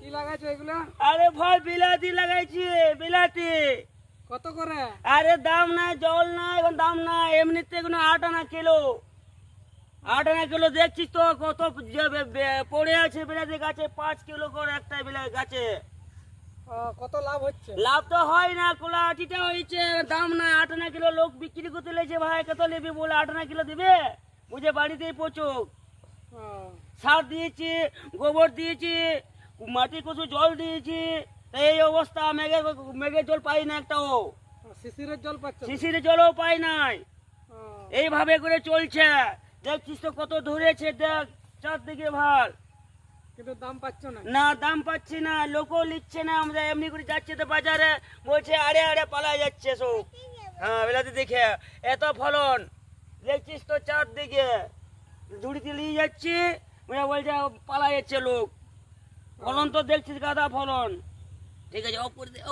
কি লাগাইছো এগুলো? আরে ভাই বিলাতি লাগাইছি বিলাতি। কত করে? আরে দাম নাই জল নাই এখন দাম নাই এমনিতে কোনো আট আনা কিলো। আট আনা কিলো দেখছিস তো কত পড়ে আছে বিলাতি গাছে পাঁচ কিলো করে একটা বিলাতি গাছে। কত লাভ হচ্ছে? লাভ তো হয় না কোলা আটিটা হয়েছে দাম নাই আট আনা কিলো লোক বিক্রি করতে লেছে ভাই কত নেবে বলে আট আনা কিলো দিবে? বুঝে বাড়িতেই পচুক। সার দিয়েছি গোবর দিয়েছি মাটি কচু জল দিয়েছি এই অবস্থা মেঘে মেঘের জল পাই না একটাও। শিশিরের জল পাচ্ছ না? শিশির জলও পাই নাই। এইভাবে করে চলছে। দেখছিস তো কত ধরেছে দেখ চারদিকে ভালো কিন্তু দাম পাচ্ছ না? না দাম পাচ্ছি না লোকও নিচ্ছে না আমরা এমনি করে যাচ্ছে তো বাজারে বলছে আড়ে আড়ে পালা যাচ্ছে সব। হ্যাঁ বেলাতে দেখে এত ফলন। দেখছিস তো চারদিকে। ঝুড়িতে নিয়ে যাচ্ছি ওরা বলছে পালা যাচ্ছে লোক। ফলন তো দেখছিস গাদা ফলন। ঠিক আছে দে